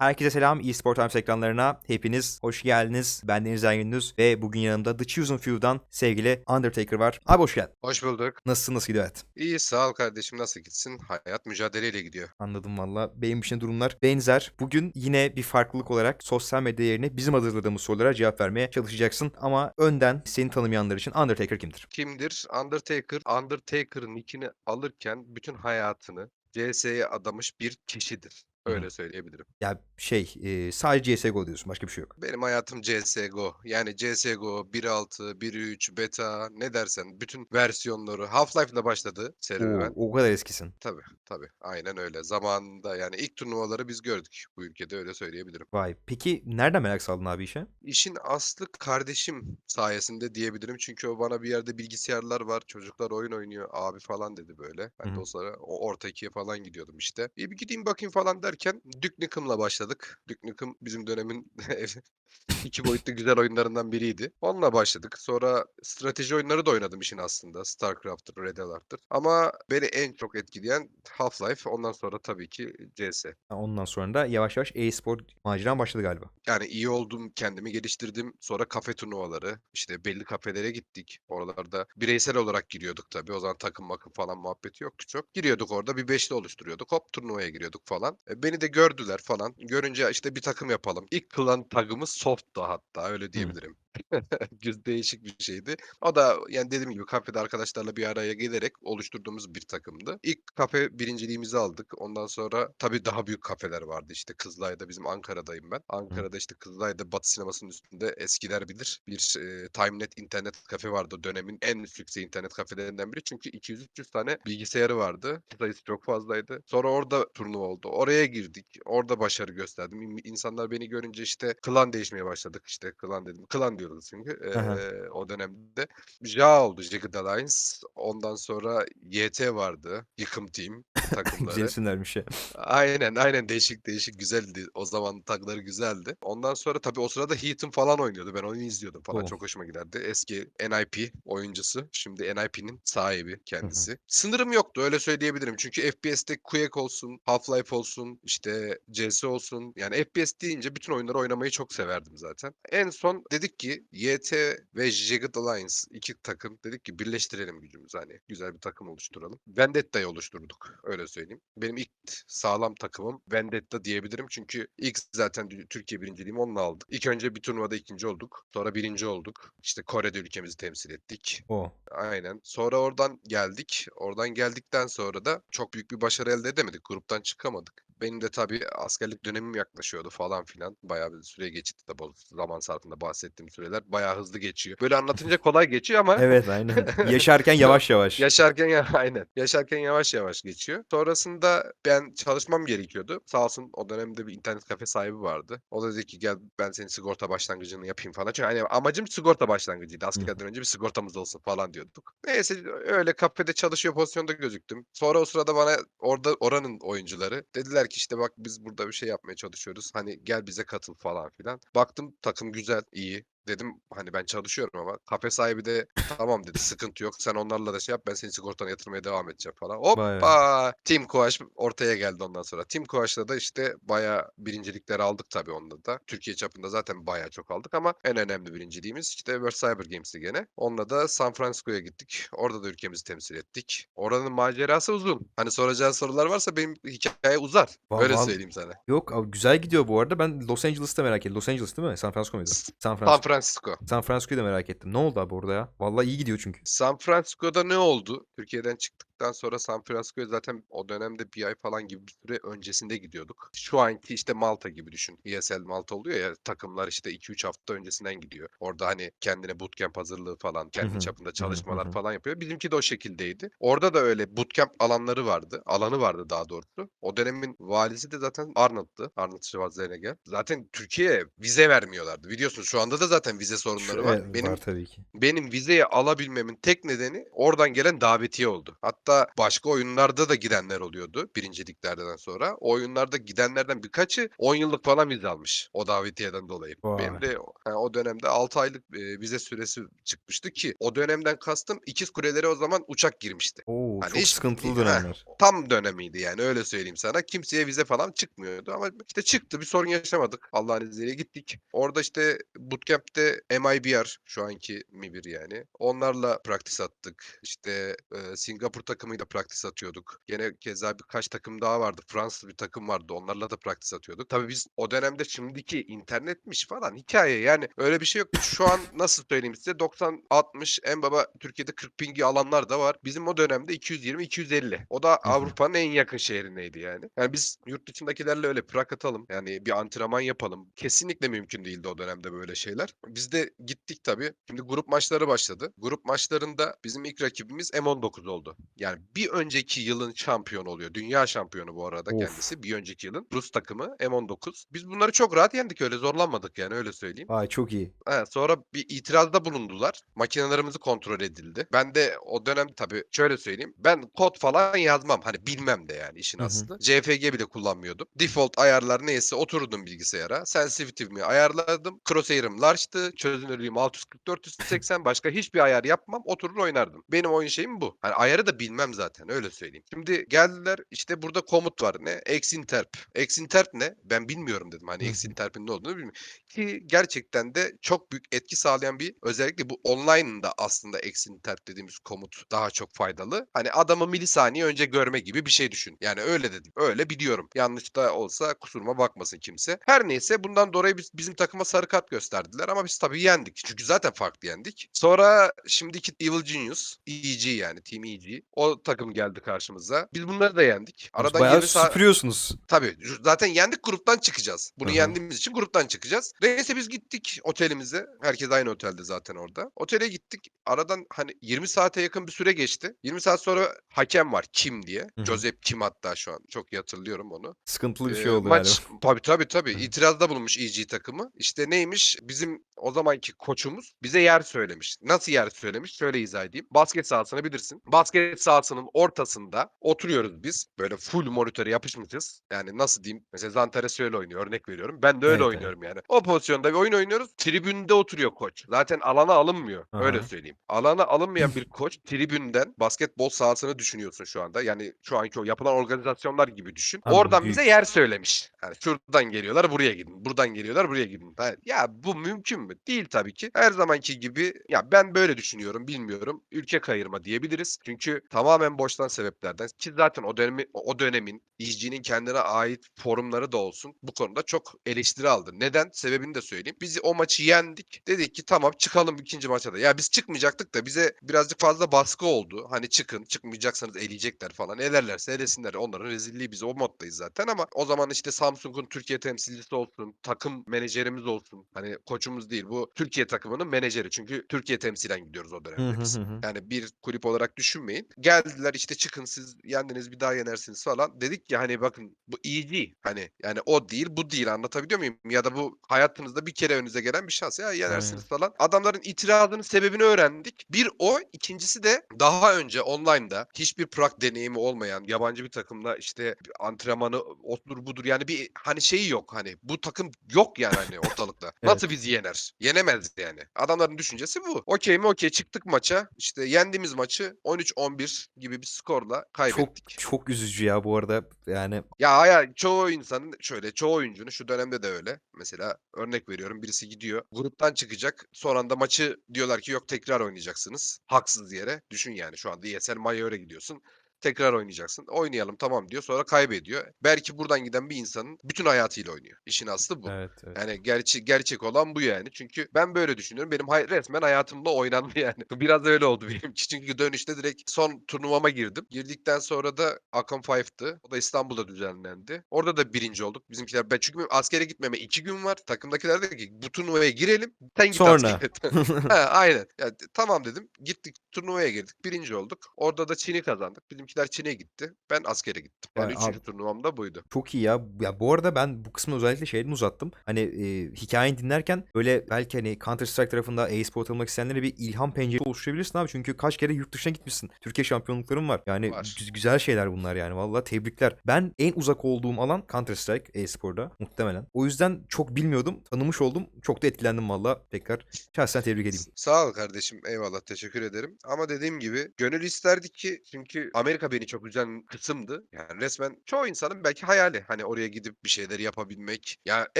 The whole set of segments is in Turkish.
Herkese selam. eSport Times ekranlarına hepiniz hoş geldiniz. Ben Deniz Ergündüz ve bugün yanımda The Chosen Few'dan sevgili Undertaker var. Abi hoş geldin. Hoş bulduk. Nasılsın? Nasıl gidiyor hayat? İyi sağ ol kardeşim nasıl gitsin? Hayat mücadeleyle gidiyor. Anladım valla. Benim için durumlar benzer. Bugün yine bir farklılık olarak sosyal medya yerine bizim hazırladığımız sorulara cevap vermeye çalışacaksın. Ama önden seni tanımayanlar için Undertaker kimdir? Kimdir? Undertaker. Undertaker'ın nickini alırken bütün hayatını CS'ye adamış bir kişidir. Hı hı. Öyle söyleyebilirim. Ya şey e, sadece CSGO diyorsun başka bir şey yok. Benim hayatım CSGO. Yani CSGO 1.6, 1.3, beta ne dersen bütün versiyonları Half-Life'la başladı serüven. Oo, o kadar eskisin. Tabii tabii aynen öyle. Zamanında yani ilk turnuvaları biz gördük bu ülkede öyle söyleyebilirim. Vay. Peki nereden merak saldın abi işe? İşin aslı kardeşim sayesinde diyebilirim. Çünkü o bana bir yerde bilgisayarlar var, çocuklar oyun oynuyor abi falan dedi böyle. Ben Hı de o sıra o orta ikiye falan gidiyordum işte. İyi bir gideyim bakayım falan derken Duke Nukem'la başladık. Duke Nukem bizim dönemin iki boyutlu güzel oyunlarından biriydi. Onunla başladık. Sonra strateji oyunları da oynadım işin aslında. StarCraft'tır, Red Alert'tır. Ama beni en çok etkileyen Half-Life. Ondan sonra tabii ki CS. Ondan sonra da yavaş yavaş e-spor maceran başladı galiba. Yani iyi oldum, kendimi geliştirdim. Sonra kafe turnuvaları, işte belli kafelere gittik. Oralarda bireysel olarak giriyorduk tabii. O zaman takım makım falan muhabbeti yoktu çok. Giriyorduk orada bir beşli oluşturuyorduk. Hop turnuvaya giriyorduk falan. E, beni de gördüler falan. Görünce işte bir takım yapalım. İlk klan tagımız soft'tu hatta öyle diyebilirim. Güz değişik bir şeydi. O da yani dediğim gibi kafede arkadaşlarla bir araya gelerek oluşturduğumuz bir takımdı. İlk kafe birinciliğimizi aldık. Ondan sonra tabii daha büyük kafeler vardı. İşte Kızılay'da bizim Ankara'dayım ben. Ankara'da işte Kızılay'da Batı sinemasının üstünde eskiler bilir. Bir e, TimeNet internet kafe vardı. Dönemin en yüksek internet kafelerinden biri. Çünkü 200-300 tane bilgisayarı vardı. Sayısı çok fazlaydı. Sonra orada turnuva oldu. Oraya girdik. Orada başarı gösterdim. İn- İnsanlar beni görünce işte klan değişmeye başladık. İşte klan dedim. Klan diyoruz çünkü eee, o dönemde. Ja oldu Jagged Alliance. Ondan sonra YT vardı. Yıkım Team Güzel takımları. isimlermiş ya. Aynen aynen değişik değişik güzeldi. O zaman tagları güzeldi. Ondan sonra tabii o sırada Heat'in falan oynuyordu. Ben onu izliyordum falan. Oh. Çok hoşuma giderdi. Eski NIP oyuncusu. Şimdi NIP'nin sahibi kendisi. Sınırım yoktu öyle söyleyebilirim. Çünkü FPS'te Quake olsun, Half-Life olsun, işte CS olsun. Yani FPS deyince bütün oyunları oynamayı çok severdim zaten. En son dedik ki YT ve Jagged Alliance iki takım dedik ki birleştirelim gücümüzü hani güzel bir takım oluşturalım. Vendetta'yı oluşturduk öyle söyleyeyim. Benim ilk sağlam takımım Vendetta diyebilirim çünkü ilk zaten Türkiye birinciliğimi onunla aldık. İlk önce bir turnuvada ikinci olduk. Sonra birinci olduk. İşte Kore'de ülkemizi temsil ettik. O. Aynen. Sonra oradan geldik. Oradan geldikten sonra da çok büyük bir başarı elde edemedik. Gruptan çıkamadık. Benim de tabii askerlik dönemim yaklaşıyordu falan filan. Bayağı bir süre geçti de bu zaman sarfında bahsettiğim süreler. Bayağı hızlı geçiyor. Böyle anlatınca kolay geçiyor ama Evet aynen. Yaşarken yavaş yavaş. Yaşarken ya aynen. Yaşarken yavaş yavaş geçiyor. Sonrasında ben çalışmam gerekiyordu. Sağ olsun o dönemde bir internet kafe sahibi vardı. O da dedi ki gel ben senin sigorta başlangıcını yapayım falan. Çünkü hani amacım sigorta başlangıcıydı. Askerden önce bir sigortamız olsun falan diyorduk. Neyse öyle kafede çalışıyor pozisyonda gözüktüm. Sonra o sırada bana orada oranın oyuncuları dediler ki işte bak biz burada bir şey yapmaya çalışıyoruz. Hani gel bize katıl falan filan. Baktım takım güzel, iyi. Dedim hani ben çalışıyorum ama kafe sahibi de tamam dedi sıkıntı yok sen onlarla da şey yap ben senin sigortana yatırmaya devam edeceğim falan. Hoppa Team Kuaş ortaya geldi ondan sonra. Team Kuaş'la da işte baya birincilikler aldık tabii onda da. Türkiye çapında zaten baya çok aldık ama en önemli birinciliğimiz işte World Cyber Games'ti gene. Onunla da San Francisco'ya gittik. Orada da ülkemizi temsil ettik. Oranın macerası uzun. Hani soracağın sorular varsa benim hikaye uzar. Va- Öyle söyleyeyim sana. Yok abi güzel gidiyor bu arada. Ben Los Angeles'ta merak ettim. Los Angeles değil mi? San Francisco muydu? San San Francisco. Francisco. San Francisco'yu da merak ettim. Ne oldu abi orada ya? Vallahi iyi gidiyor çünkü. San Francisco'da ne oldu? Türkiye'den çıktıktan sonra San Francisco'ya zaten o dönemde bir ay falan gibi bir süre öncesinde gidiyorduk. Şu anki işte Malta gibi düşün. ESL Malta oluyor ya takımlar işte 2-3 hafta öncesinden gidiyor. Orada hani kendine bootcamp hazırlığı falan, kendi çapında çalışmalar falan yapıyor. Bizimki de o şekildeydi. Orada da öyle bootcamp alanları vardı. Alanı vardı daha doğrusu. O dönemin valisi de zaten Arnold'tu. Arnold Schwarzenegger. Zaten Türkiye'ye vize vermiyorlardı. Biliyorsun şu anda da zaten vize sorunları Şu- var. evet, Benim var tabii ki. benim vizeyi alabilmemin tek nedeni oradan gelen davetiye oldu. Hatta Hatta başka oyunlarda da gidenler oluyordu birinciliklerden sonra. O oyunlarda gidenlerden birkaçı 10 yıllık falan vize almış. O davetiyeden dolayı. Vay. Benim de ha, o dönemde 6 aylık e, vize süresi çıkmıştı ki o dönemden kastım ikiz kulelere o zaman uçak girmişti. Oo, Hani çok hiç- sıkıntılı dönemler. Tam dönemiydi yani öyle söyleyeyim sana. Kimseye vize falan çıkmıyordu ama işte çıktı bir sorun yaşamadık. Allah'ın izniyle gittik. Orada işte bootcamp'te MIBR şu anki MIBR yani. Onlarla praktis attık. İşte e, Singapur takımıyla praktis atıyorduk. Gene keza birkaç takım daha vardı. Fransız bir takım vardı. Onlarla da praktis atıyorduk. Tabii biz o dönemde şimdiki internetmiş falan hikaye yani öyle bir şey yok. Şu an nasıl söyleyeyim size 90-60 en baba Türkiye'de 40 pingi alanlar da var. Bizim o dönemde 220-250. O da. Avrupa'nın en yakın şehrindeydi yani. Yani biz yurt dışındakilerle öyle prak atalım. Yani bir antrenman yapalım. Kesinlikle mümkün değildi o dönemde böyle şeyler. Biz de gittik tabii. Şimdi grup maçları başladı. Grup maçlarında bizim ilk rakibimiz M19 oldu. Yani bir önceki yılın şampiyonu oluyor. Dünya şampiyonu bu arada Of. kendisi. Bir önceki yılın Rus takımı M19. Biz bunları çok rahat yendik öyle zorlanmadık yani öyle söyleyeyim. Vay çok iyi. He, sonra bir itirazda bulundular. Makinelerimizi kontrol edildi. Ben de o dönem tabii şöyle söyleyeyim. Ben kod falan yazmam. Hani bilmem de yani işin Hı hı. aslı. CFG bile kullanmıyordum. Default ayarlar neyse oturdum bilgisayara. Sensitivity'mi ayarladım. Crosshair'ım large'tı. Çözünürlüğüm 640-480. Başka hiçbir ayar yapmam. Oturur oynardım. Benim oyun şeyim bu. Hani ayarı da bilmem zaten öyle söyleyeyim. Şimdi geldiler işte burada komut var ne? Exinterp. Exinterp ne? Ben bilmiyorum dedim. Hani. Exinterp'in ne olduğunu bilmiyorum. Ki gerçekten de çok büyük etki sağlayan bir özellikle bu online'da aslında Exinterp dediğimiz komut daha çok faydalı. Hani adamı milisaniye önce görme gibi bir şey düşün. Yani öyle dedim. Öyle biliyorum. Yanlış da olsa kusuruma bakmasın kimse. Her neyse bundan dolayı biz, bizim takıma sarı kart gösterdiler ama biz tabii yendik. Çünkü zaten farklı yendik. Sonra şimdiki Evil Genius, EG yani Team EG. O takım geldi karşımıza. Biz bunları da yendik. Aradan Bayağı 20 saat... süpürüyorsunuz. Tabii zaten yendik gruptan çıkacağız. Bunu Aha. yendiğimiz için gruptan çıkacağız. Neyse biz gittik otelimize. Herkes aynı otelde zaten orada. Otele gittik. Aradan hani 20 saate yakın bir süre geçti. 20 saat sonra hakem var Kim diye. Hı hı. Joseph Kim hatta şu an. Çok iyi hatırlıyorum onu. Sıkıntılı bir Ee, şey oldu maç, galiba. Tabii tabii tabii. İtirazda bulunmuş EG takımı. İşte neymiş? Bizim o zamanki koçumuz bize yer söylemiş. Nasıl yer söylemiş? Şöyle izah edeyim. Basket sahasını bilirsin. Basket sahasının ortasında oturuyoruz biz. Böyle full monitöre yapışmışız. Yani nasıl diyeyim? Mesela Zantares öyle oynuyor. Örnek veriyorum. Ben de öyle Evet, evet. oynuyorum yani. O pozisyonda bir oyun oynuyoruz. Tribünde oturuyor koç. Zaten alana alınmıyor. Öyle Aha. söyleyeyim. Alana alınmayan bir koç tribünden basketbol sahasını düşünüyorsun şu anda. Yani şu anki o yapılan organizasyonlar gibi düşün. Anladım, Oradan büyük. bize yer söylemiş. Yani şuradan geliyorlar buraya gidin. Buradan geliyorlar buraya gidin. Ya bu mümkün mü? Değil tabii ki. Her zamanki gibi ya ben böyle düşünüyorum bilmiyorum. Ülke kayırma diyebiliriz. Çünkü tamamen boştan sebeplerden ki zaten o dönemi o dönemin EG'nin kendine ait forumları da olsun bu konuda çok eleştiri aldı. Neden? Sebebini de söyleyeyim. Biz o maçı yendik. Dedik ki tamam çıkalım ikinci maça da. Ya biz çıkmayacaktık da bize birazcık fazla baskı oldu. Hani çıkın çıkmayacaksanız eleyecekler falan. Elerlerse elesinler. Onların rezilliği biz o moddayız zaten ama o zaman işte Samsung'un Türkiye temsilcisi olsun, takım menajerimiz olsun. Hani koçumuz değil bu Türkiye takımının menajeri. Çünkü Türkiye temsilen gidiyoruz o dönemde biz. Yani bir kulüp olarak düşünmeyin. Geldiler işte çıkın siz yendiniz bir daha yenersiniz falan. Dedik ki hani bakın bu iyi değil. Hani yani o değil bu değil anlatabiliyor muyum? Ya da bu hayatınızda bir kere önünüze gelen bir şans ya yenersiniz falan. Adamların itirazının sebebini öğrendik. Bir o ikincisi de daha önce online'da hiçbir prak deneyimi olmayan yabancı bir takımla işte antrenmanı odur budur yani bir hani şeyi yok hani bu takım yok yani hani ortalıkta. Nasıl bizi yener? Yenemez yani. Adamların düşüncesi bu. Okey mi okey çıktık maça. İşte yendiğimiz maçı 13-11 gibi bir skorla Çok kaybettik. çok üzücü ya bu arada. Yani Ya ya çoğu insanın şöyle çoğu oyuncunun şu dönemde de öyle. Mesela örnek veriyorum birisi gidiyor gruptan çıkacak. Son anda maçı diyorlar ki yok tekrar oynayacaksınız. Haksız yere. Düşün yani şu anda ESL Mayor'a gidiyorsun. Tekrar oynayacaksın. Oynayalım tamam diyor. Sonra kaybediyor. Belki buradan giden bir insanın bütün hayatıyla oynuyor. İşin aslı bu. evet evet. Yani gerçek gerçek olan bu yani. Çünkü ben böyle düşünüyorum. Benim hay- resmen hayatımda oynandı yani. Biraz öyle oldu benimki. Çünkü dönüşte direkt son turnuvama girdim. Girdikten sonra da Akon 5'tı. O da İstanbul'da düzenlendi. Orada da birinci olduk. Bizimkiler ben çünkü benim askere gitmeme iki gün var. Takımdakiler dedi ki bu turnuvaya girelim. Sen git Sonra. askere. ha, aynen. Yani, tamam dedim. Gittik turnuvaya girdik. Birinci olduk. Orada da Çin'i kazandık. Bizimkiler bizimkiler Çin'e gitti. Ben askere gittim. Yani Ya üçüncü abi- turnuvam da buydu. Çok iyi ya. Ya bu arada ben bu kısmı özellikle şeyden uzattım. Hani e, hikayeni dinlerken böyle belki hani Counter Strike tarafında e-spor atılmak isteyenlere bir ilham penceresi oluşturabilirsin abi. Çünkü kaç kere yurt dışına gitmişsin. Türkiye şampiyonlukların var. Yani Var. gü- güzel şeyler bunlar yani. Vallahi tebrikler. Ben en uzak olduğum alan Counter Strike e-sporda muhtemelen. O yüzden çok bilmiyordum. Tanımış oldum. Çok da etkilendim valla. Tekrar şahsen tebrik edeyim. Sağ ol kardeşim. Eyvallah. Teşekkür ederim. Ama dediğim gibi gönül isterdi ki çünkü Amerika beni çok üzen kısımdı. Yani resmen çoğu insanın belki hayali. Hani oraya gidip bir şeyler yapabilmek. Ya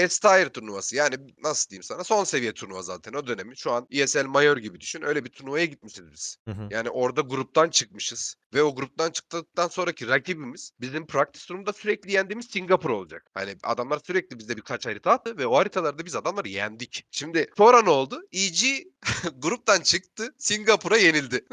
S-Tier turnuvası. Yani nasıl diyeyim sana? Son seviye turnuva zaten o dönemi. Şu an ESL Mayor gibi düşün. Öyle bir turnuvaya gitmişiz biz. Hı hı. Yani orada gruptan çıkmışız. Ve o gruptan çıktıktan sonraki rakibimiz bizim practice room'da sürekli yendiğimiz Singapur olacak. Hani adamlar sürekli bize birkaç harita attı ve o haritalarda biz adamları yendik. Şimdi sonra ne oldu? EG gruptan çıktı. Singapur'a yenildi.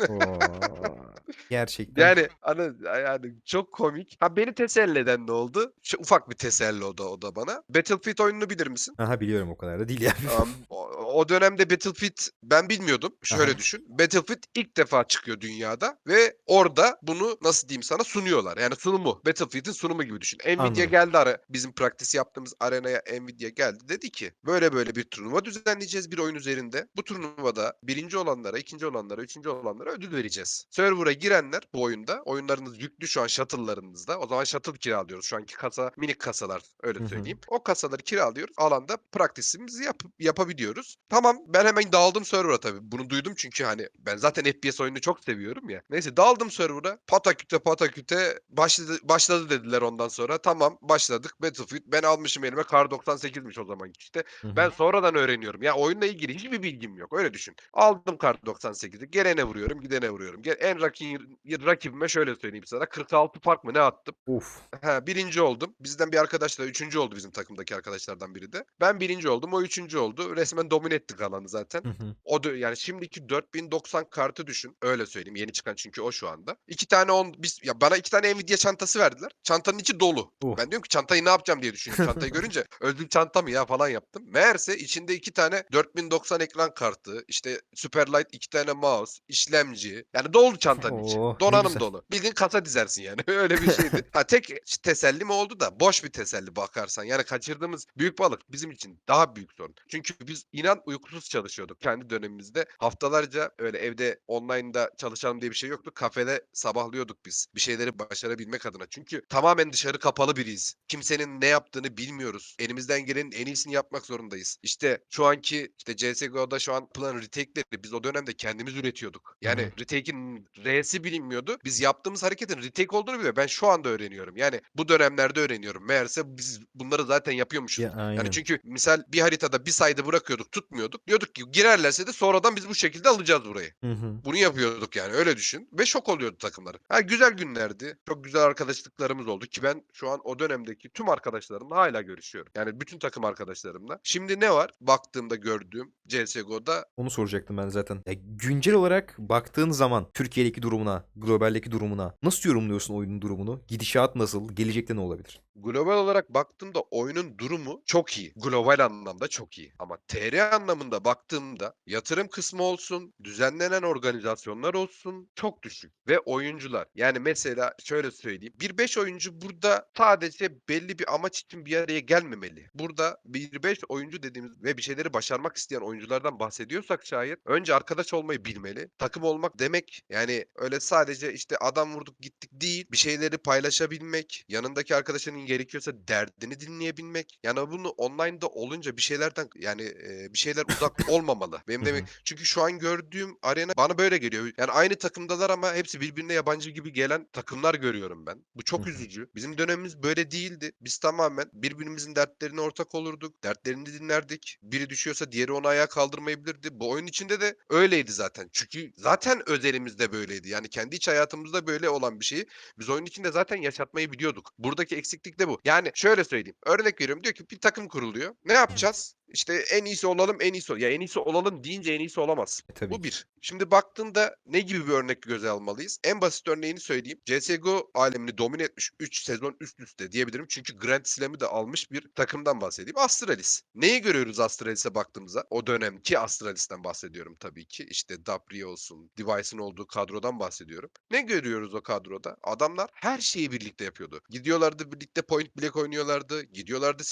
Gerçekten. Yani hani yani çok komik. Ha beni teselli eden ne oldu? Şu ufak bir teselli o da o da bana. Battlefield oyununu bilir misin? Aha biliyorum o kadar da değil yani. Am, o, dönemde Battlefield ben bilmiyordum. Şöyle Aha. düşün. Battlefield ilk defa çıkıyor dünyada ve orada bunu nasıl diyeyim sana sunuyorlar. Yani sunumu. Battlefield'in sunumu gibi düşün. Nvidia Anladım. geldi ara bizim praktis yaptığımız arenaya Nvidia geldi. Dedi ki böyle böyle bir turnuva düzenleyeceğiz bir oyun üzerinde. Bu turnuvada birinci olanlara, ikinci olanlara, üçüncü olanlara ödül vereceğiz. Server'a girenler bu oyunda. Oyunlarınız yüklü şu an shuttle'larınızda. O zaman shuttle kiralıyoruz. Şu anki kasa minik kasalar öyle Hı hı. söyleyeyim. O kasaları kiralıyoruz. Alanda praktisimizi yap yapabiliyoruz. Tamam ben hemen dağıldım server'a tabii. Bunu duydum çünkü hani ben zaten FPS oyununu çok seviyorum ya. Neyse dağıldım server'a. Pataküte pataküte başladı, başladı dediler ondan sonra. Tamam başladık. Battlefield ben almışım elime Kar 98'miş o zaman işte. Ben sonradan öğreniyorum. Ya oyunla ilgili hiçbir bilgim yok. Öyle düşün. Aldım kart 98'i. Gelene vuruyorum, gidene vuruyorum. Gel, en rakip, rakibime şöyle söyleyeyim sana. 46 fark mı ne attım? Uf. Ha, birinci oldum. Bizden bir arkadaş da üçüncü oldu bizim takımdaki arkadaşlardan biri de. Ben birinci oldum. O üçüncü oldu. Resmen domine ettik alanı zaten. Hı hı. O da yani şimdiki 4090 kartı düşün. Öyle söyleyeyim. Yeni çıkan çünkü o şu anda. İki tane on biz ya bana iki tane Nvidia çantası verdiler. Çantanın içi dolu. Uh. Ben diyorum ki çantayı ne yapacağım diye düşünüyorum. Çantayı görünce öldüm çanta mı ya falan yaptım. Meğerse içinde iki tane 4090 ekran kartı, işte Superlight iki tane mouse, işlemci. Yani dolu çantanın içi. Oh, Donanım dolu. Bildiğin kasa dizersin yani. Öyle bir şeydi. ha tek teselli mi oldu da boş bir teselli bakarsan. Yani kaçırdığımız büyük balık bizim için daha büyük sorun. Çünkü biz inan uykusuz çalışıyorduk kendi dönemimizde. Haftalarca öyle evde online'da çalışalım diye bir şey yoktu. Kafede sabahlıyorduk biz. Bir şeyleri başarabilmek adına. Çünkü tamamen dışarı kapalı biriyiz. Kimsenin ne yaptığını bilmiyoruz. Elimizden gelenin en iyisini yapmak zorundayız. İşte şu anki işte CSGO'da şu an yapılan retake'leri biz o dönemde kendimiz üretiyorduk. Yani Hı retake'in R'si bilinmiyordu. Biz yaptığımız hareketin retake olduğunu bile ben şu anda öğreniyorum. Yani bu dönemlerde öğreniyorum. Meğerse biz bunları zaten yapıyormuşuz. Ya, aynen. Yani çünkü misal bir haritada bir sayda bırakıyorduk, tutmuyorduk. Diyorduk ki girerlerse de sonradan biz bu şekilde alacağız burayı. Hı hı. Bunu yapıyorduk yani öyle düşün. Ve şok oluyordu takımları. Ha, güzel günlerdi. Çok güzel arkadaşlıklarımız oldu ki ben şu an o dönemdeki tüm arkadaşlarımla hala görüşüyorum. Yani bütün takım arkadaşlarımla. Şimdi ne var? Baktığımda gördüğüm CSGO'da Onu soracaktım ben zaten. Ya, güncel olarak baktığın zaman Türkiye'deki durumuna, globaldeki durumuna nasıl yorumluyorsun oyunun durumunu? Gidişat nasıl? Gelecekte ne olabilir? Global olarak baktığımda oyunun durumu çok iyi. Global anlamda çok iyi. Ama TR anlamında baktığımda yatırım kısmı olsun, düzenlenen organizasyonlar olsun çok düşük. Ve oyuncular. Yani mesela şöyle söyleyeyim. Bir 5 oyuncu burada sadece belli bir amaç için bir araya gelmemeli. Burada bir 5 oyuncu dediğimiz ve bir şeyleri başarmak isteyen oyunculardan bahsediyorsak şayet önce arkadaş olmayı bilmeli. Takım olmak demek yani öyle sadece işte adam vurduk gittik değil. Bir şeyleri paylaşabilmek, yanındaki arkadaşının gerekiyorsa derdini dinleyebilmek. Yani bunu online'da olunca bir şeylerden yani e, bir şeyler uzak olmamalı. Benim demek çünkü şu an gördüğüm arena bana böyle geliyor. Yani aynı takımdalar ama hepsi birbirine yabancı gibi gelen takımlar görüyorum ben. Bu çok üzücü. Bizim dönemimiz böyle değildi. Biz tamamen birbirimizin dertlerine ortak olurduk. Dertlerini dinlerdik. Biri düşüyorsa diğeri onu ayağa kaldırmayabilirdi. Bu oyun içinde de öyleydi zaten. Çünkü zaten özelimizde böyleydi. Yani kendi iç hayatımızda böyle olan bir şeyi biz oyun içinde zaten yaşatmayı biliyorduk. Buradaki eksiklik de bu. Yani şöyle söyleyeyim. Örnek veriyorum diyor ki bir takım kuruluyor. Ne yapacağız? İşte en iyisi olalım en iyisi. Ya en iyisi olalım deyince en iyisi olamaz. E, tabii Bu bir. Şimdi baktığında ne gibi bir örnek göze almalıyız? En basit örneğini söyleyeyim. CSGO alemini domine etmiş 3 sezon üst üste diyebilirim. Çünkü Grand Slam'ı da almış bir takımdan bahsedeyim. Astralis. Neyi görüyoruz Astralis'e baktığımızda? O dönemki Astralis'ten bahsediyorum tabii ki. İşte Dapri olsun, Device'ın olduğu kadrodan bahsediyorum. Ne görüyoruz o kadroda? Adamlar her şeyi birlikte yapıyordu. Gidiyorlardı birlikte point blank oynuyorlardı. Gidiyorlardı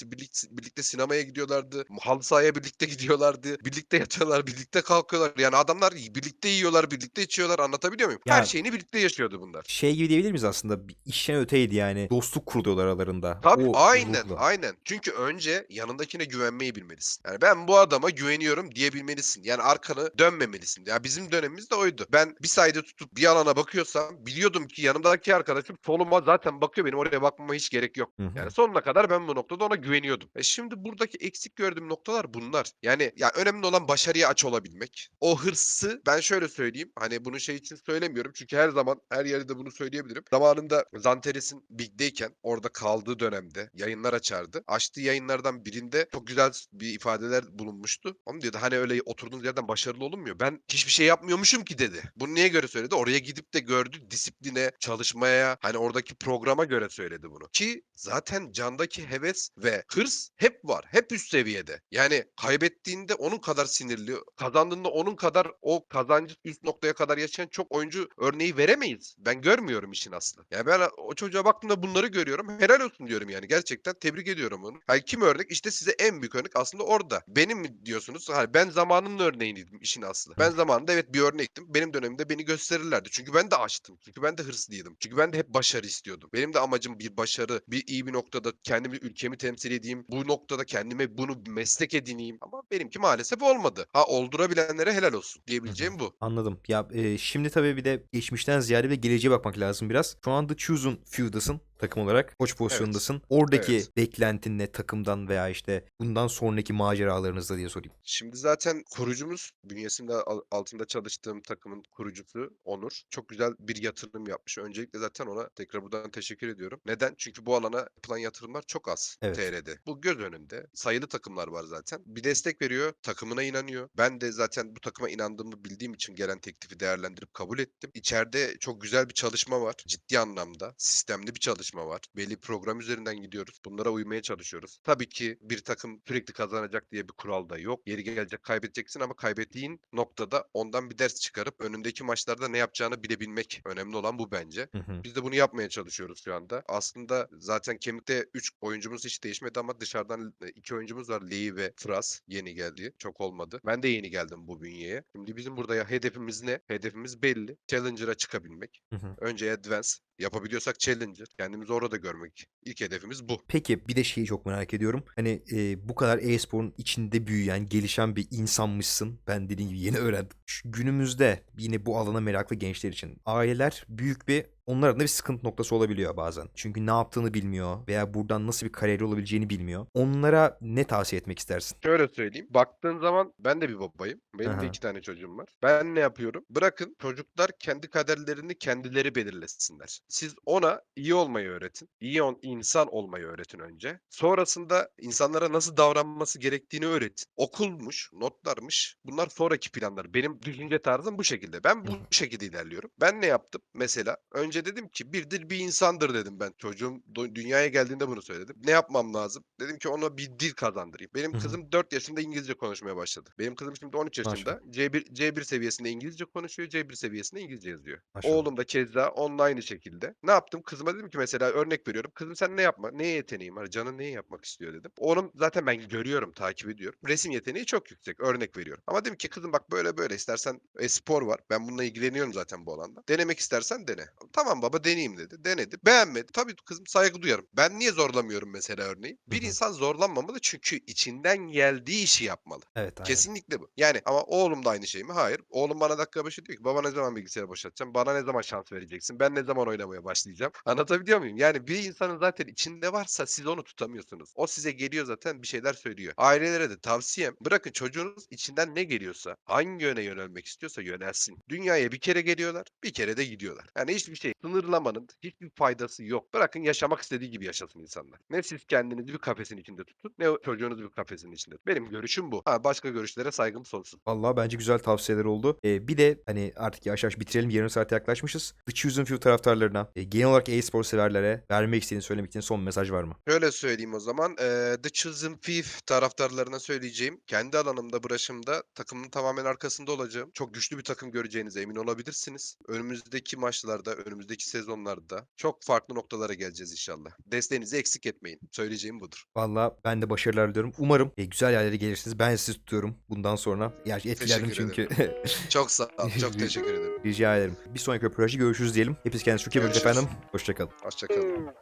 birlikte sinemaya gidiyorlardı. Halı sahaya birlikte gidiyorlardı. Birlikte yatıyorlar, birlikte kalkıyorlar. Yani adamlar birlikte yiyorlar, birlikte içiyorlar. Anlatabiliyor muyum? Her Ya- şeyini birlikte yaşıyordu bunlar. Şey gibi diyebilir miyiz aslında? Bir işten öteydi yani. Dostluk kuruluyorlar aralarında. Tabii O aynen ruhla. aynen. Çünkü önce yanındakine güvenmeyi bilmelisin. Yani ben bu adama güveniyorum diyebilmelisin. Yani arkanı dönmemelisin. Ya bizim dönemimiz de oydu. Ben bir sayede tutup bir alana bakıyorsam biliyordum ki yanımdaki arkadaşım soluma zaten bakıyor. Benim oraya bakmama hiç gerek yok. Hı hı. Yani sonuna kadar ben bu noktada ona güveniyordum. E şimdi buradaki eksik gördüğüm noktalar bunlar. Yani ya önemli olan başarıya aç olabilmek. O hırsı ben şöyle söyleyeyim. Hani bunu şey için söylemiyorum. Çünkü her zaman her yerde bunu söyleyebilirim. Zamanında Zanteres'in Big'deyken orada kaldığı dönemde yayınlar açardı. Açtığı yayınlardan birinde çok güzel bir ifadeler bulunmuştu. Onu diyordu hani öyle oturduğunuz yerden başarılı olunmuyor. Ben hiçbir şey yapmıyormuşum ki dedi. Bunu niye göre söyledi? Oraya gidip de gördü disipline, çalışmaya, hani oradaki programa göre söyledi bunu. Ki zaten candaki heves ve hırs hep var. Hep üst seviyede. Yani kaybettiğinde onun kadar sinirli, kazandığında onun kadar o kazancı üst noktaya kadar yaşayan çok oyuncu örneği veremeyiz. Ben görmüyorum işin aslı. Yani ben o çocuğa baktığımda bunları görüyorum. Helal olsun diyorum yani. Gerçekten tebrik ediyorum onu. Hani kim örnek? İşte size en büyük örnek aslında orada. Benim mi diyorsunuz? Hani ben zamanının örneğiydim işin aslı. Ben zamanında evet bir örnektim. Benim dönemimde beni gösterirlerdi. Çünkü ben de açtım. Çünkü ben de hırslıydım. Çünkü ben de hep başarı istiyordum. Benim de amacım bir başarı, bir iyi bir noktada kendimi, ülkemi temsil edeyim. Bu noktada kendime bunu meslek edineyim. Ama benimki maalesef olmadı. Ha oldurabilenlere helal olsun diyebileceğim bu. Anladım. Ya e, şimdi tabii bir de geçmişten ziyade bir geleceğe bakmak lazım biraz. Şu anda Chosen Few'dasın takım olarak. Koç pozisyondasın. Oradaki Evet. beklentin ne takımdan veya işte bundan sonraki maceralarınızda diye sorayım. Şimdi zaten kurucumuz, bünyesinde al- altında çalıştığım takımın kurucusu Onur. Çok güzel bir yatırım yapmış. Öncelikle zaten ona tekrar buradan teşekkür ediyorum. Neden? Çünkü bu alana yapılan yatırımlar çok az Evet. TR'de. Bu göz önünde. Sayılı takımlar var zaten. Bir destek veriyor, takımına inanıyor. Ben de zaten bu takıma inandığımı bildiğim için gelen teklifi değerlendirip kabul ettim. İçeride çok güzel bir çalışma var. Ciddi anlamda. Sistemli bir çalışma var. Belli program üzerinden gidiyoruz. Bunlara uymaya çalışıyoruz. Tabii ki bir takım sürekli kazanacak diye bir kural da yok. Yeri gelecek kaybedeceksin ama kaybettiğin noktada ondan bir ders çıkarıp önündeki maçlarda ne yapacağını bilebilmek. Önemli olan bu bence. Hı hı. Biz de bunu yapmaya çalışıyoruz şu anda. Aslında zaten kemikte 3 oyuncumuz hiç değişmedi ama dışarıdan 2 oyuncumuz var. Lee ve Fras yeni geldi. Çok olmadı. Ben de yeni geldim bu bünyeye. Şimdi bizim burada ya hedefimiz ne? Hedefimiz belli. Challenger'a çıkabilmek. Hı hı. Önce Advance. Yapabiliyorsak Challenger. Kendimizi orada görmek. İlk hedefimiz bu. Peki bir de şeyi çok merak ediyorum. Hani e, bu kadar e-sporun içinde büyüyen, gelişen bir insanmışsın. Ben dediğim gibi yeni öğrendim. Şu günümüzde yine bu alana meraklı gençler için aileler büyük bir onlar adına bir sıkıntı noktası olabiliyor bazen. Çünkü ne yaptığını bilmiyor veya buradan nasıl bir kariyer olabileceğini bilmiyor. Onlara ne tavsiye etmek istersin? Şöyle söyleyeyim. Baktığın zaman ben de bir babayım. Benim Aha. de iki tane çocuğum var. Ben ne yapıyorum? Bırakın çocuklar kendi kaderlerini kendileri belirlesinler. Siz ona iyi olmayı öğretin. İyi on, insan olmayı öğretin önce. Sonrasında insanlara nasıl davranması gerektiğini öğretin. Okulmuş, notlarmış. Bunlar sonraki planlar. Benim düşünce tarzım bu şekilde. Ben bu şekilde ilerliyorum. Ben ne yaptım? Mesela önce dedim ki bir dil bir insandır dedim ben. Çocuğum dünyaya geldiğinde bunu söyledim. Ne yapmam lazım? Dedim ki ona bir dil kazandırayım. Benim kızım 4 yaşında İngilizce konuşmaya başladı. Benim kızım şimdi 13 yaşında. Maşallah. C1 C1 seviyesinde İngilizce konuşuyor, C1 seviyesinde İngilizce yazıyor. Maşallah. Oğlum da keza aynı şekilde. Ne yaptım? Kızıma dedim ki mesela örnek veriyorum. Kızım sen ne yapma? Neye yeteneğin var? Canın neyi yapmak istiyor dedim. Onun zaten ben görüyorum, takip ediyorum. Resim yeteneği çok yüksek. Örnek veriyorum. Ama dedim ki kızım bak böyle böyle istersen e, spor var. Ben bununla ilgileniyorum zaten bu alanda. Denemek istersen dene. Tamam baba deneyeyim dedi. Denedi. Beğenmedi. Tabii kızım saygı duyarım. Ben niye zorlamıyorum mesela örneğin? Bir Hı hı. insan zorlanmamalı çünkü içinden geldiği işi yapmalı. Evet aynen. Kesinlikle bu. Yani ama oğlum da aynı şey mi? Hayır. Oğlum bana dakika başı diyor ki baba ne zaman bilgisayarı boşaltacağım? Bana ne zaman şans vereceksin? Ben ne zaman oynamaya başlayacağım? Anlatabiliyor muyum? Yani bir insanın zaten içinde varsa siz onu tutamıyorsunuz. O size geliyor zaten bir şeyler söylüyor. Ailelere de tavsiyem bırakın çocuğunuz içinden ne geliyorsa hangi yöne yönelmek istiyorsa yönelsin. Dünyaya bir kere geliyorlar bir kere de gidiyorlar. Yani hiçbir şey sınırlamanın hiçbir faydası yok. Bırakın yaşamak istediği gibi yaşasın insanlar. Ne siz kendinizi bir kafesin içinde tutun ne çocuğunuzu bir kafesin içinde. Benim görüşüm bu. Ha, başka görüşlere saygım sonsuz. Vallahi bence güzel tavsiyeler oldu. Ee, bir de hani artık yavaş yavaş bitirelim. Yarım saate yaklaşmışız. The Chosen Few taraftarlarına, e, genel olarak e-spor severlere vermek istediğin, söylemek istediğin son mesaj var mı? Şöyle söyleyeyim o zaman. eee, The Chosen Few taraftarlarına söyleyeceğim. Kendi alanımda, branşımda takımın tamamen arkasında olacağım. Çok güçlü bir takım göreceğinize emin olabilirsiniz. Önümüzdeki maçlarda, önümüzdeki sezonlarda çok farklı noktalara geleceğiz inşallah. Desteğinizi eksik etmeyin. Söyleyeceğim budur. Vallahi ben de başarılar diliyorum. Umarım e, güzel yerlere gelirsiniz. Ben sizi tutuyorum bundan sonra. Etkilendim Teşekkür çünkü. Çok sağ ol. Çok teşekkür ederim. Rica ederim. Bir sonraki röportajda görüşürüz diyelim. Hepiniz kendinize çok iyi bakın efendim. Hoşçakalın. Hoşçakalın.